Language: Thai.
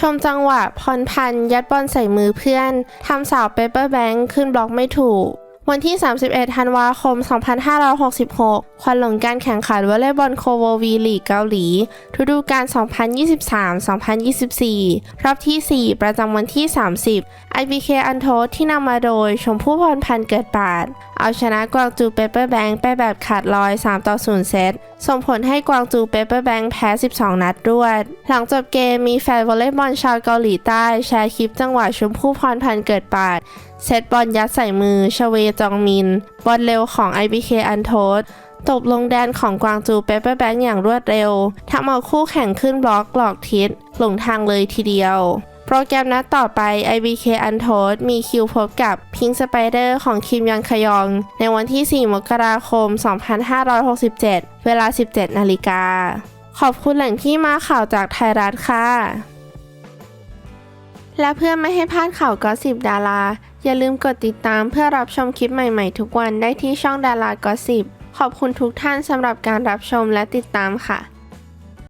ชมจังหวะพรพันยัดบอลใส่มือเพื่อนทำสาวเปเปอร์แบงค์ขึ้นบล็อกไม่ถูก วันที่ 31 ธันวาคม 2566 ควันหลงการแข่งขันวอลเลย์บอลโคววีลีกเกาหลีฤดูกาล 2023-2024 รอบที่ 4 ประจำวันที่ 30 IBK อันโทสที่นำมาโดย ชมพู่พรพันธ์เกิดปาด เอาชนะกวางจูเปเปอร์แบงค์ไปแบบขาดลอย 3 ต่อ 0 เซต ส่งผลให้กวางจูเปเปอร์แบงค์แพ้ 12 นัดรวด หลังจบเกมมีแฟนวอลเลย์บอลชาวเกาหลีใต้ แชร์คลิปจังหวะชมพู่พรพันธ์เกิดปาด เซตบอลยัดใส่มือชเวจองมิน บอลเร็วของ IBK อันโทสตบลงแดนของกวางจูเปเปอร์แบงค์อย่างรวดเร็วทำเอาคู่แข่งขึ้นบล็อกหลอกทิศหลงทางเลยทีเดียว โปรแกรมนัดต่อไป IBK อันโทสมีคิวพบกับ Pink Spider ของคิมยอนคยอง ในวันที่ 4 มกราคม 2567 เวลา 17 นาฬิกา ขอบคุณแหล่งที่มาข่าวจากไทยรัฐค่ะ และเพื่อไม่ให้พลาดข่าวก็สิบดารา อย่าลืมกดติดตามเพื่อรับชมคลิปใหม่ๆ ทุกวันได้ที่ช่องดารากอสิบขอบคุณทุกท่านสำหรับการรับชมและติดตามค่ะ